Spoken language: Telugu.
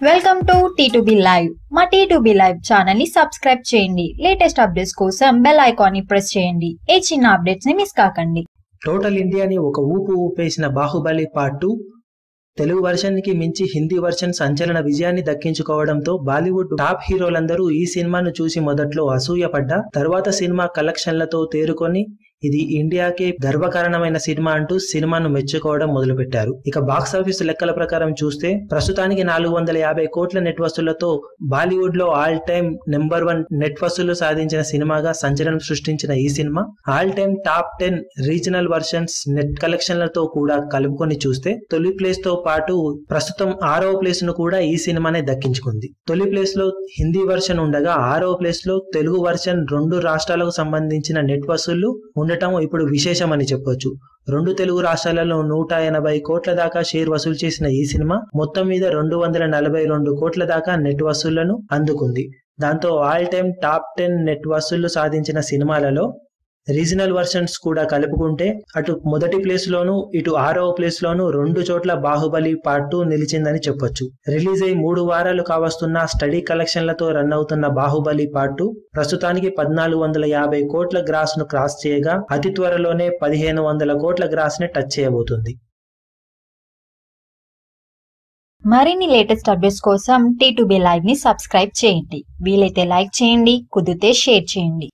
వెల్కమ్ టు టీ లైవ్ మా టీ లైవ్ ఛానల్ని సబ్స్క్రైబ్ చేయండి. లేటెస్ట్ అప్డేట్స్ కోసం బెల్ ఐకాన్ని ప్రెస్ చేయండి. ఏ చిన్న అప్డేట్స్ని మిస్ కాకండి. టోటల్ ఇండియాని ఒక ఊపు ఊపేసిన బాహుబలి పార్ట్ టూ తెలుగు వర్షన్కి మించి హిందీ వర్షన్ సంచలన విజయాన్ని దక్కించుకోవడంతో బాలీవుడ్ టాప్ హీరోలందరూ ఈ సినిమాను చూసి మొదట్లో అసూయపడ్డా తర్వాత సినిమా కలెక్షన్లతో తేరుకొని ఇది ఇండియాకి గర్వకారణమైన సినిమా అంటూ సినిమాను మెచ్చుకోవడం మొదలుపెట్టారు. ఇక బాక్స్ ఆఫీస్ లెక్కల ప్రకారం చూస్తే ప్రస్తుతానికి నాలుగు వందల యాభై కోట్ల నెట్ వసూళ్ళతో బాలీవుడ్లో all time number one net వసూలు సాధించిన సినిమాగా సంచలనం సృష్టించిన ఈ cinema all time top ten regional versions net కలెక్షన్లతో కూడా కలుపుకొని చూస్తే తొలి ప్లేస్తో పాటు ప్రస్తుతం ఆరో ప్లేస్ను కూడా ఈ సినిమానే దక్కించుకుంది. తొలి ప్లేస్లో హిందీ వర్షన్ ఉండగా ఆరో ప్లేస్లో తెలుగు వర్షన్ రెండు రాష్ట్రాలకు సంబంధించిన నెట్ వసూళ్ళు ఉండటం ఇప్పుడు విశేషమని చెప్పొచ్చు. రెండు తెలుగు రాష్ట్రాలలో నూట ఎనభై కోట్ల దాకా షేర్ వసూలు చేసిన ఈ సినిమా మొత్తం మీద రెండు వందల నలభై రెండు కోట్ల దాకా నెట్ వసూళ్ళను అందుకుంది. దాంతో all time top ten net వసూళ్ళు సాధించిన సినిమాలలో రీజనల్ వర్షన్స్ కూడా కలుపుకుంటే అటు మొదటి ప్లేస్ లోను ఇటు ఆరవ ప్లేస్ లోను రెండు చోట్ల బాహుబలి పార్ట్ టూ నిలిచిందని చెప్పొచ్చు. రిలీజ్ అయి మూడు వారాలు కావస్తున్న స్టడీ కలెక్షన్లతో రన్ అవుతున్న బాహుబలి పార్ట్ టూ ప్రస్తుతానికి పద్నాలుగు వందల యాభై కోట్ల గ్రాస్ను క్రాస్ చేయగా అతి త్వరలోనే పదిహేను వందల కోట్ల గ్రాస్ని టచ్ చేయబోతుంది. మరిన్ని లేటెస్ట్ అప్డేట్స్ కోసం టీ లైవ్ని సబ్స్క్రైబ్ చేయండి. వీలైతే లైక్ చేయండి కుదిరితే షేర్ చేయండి.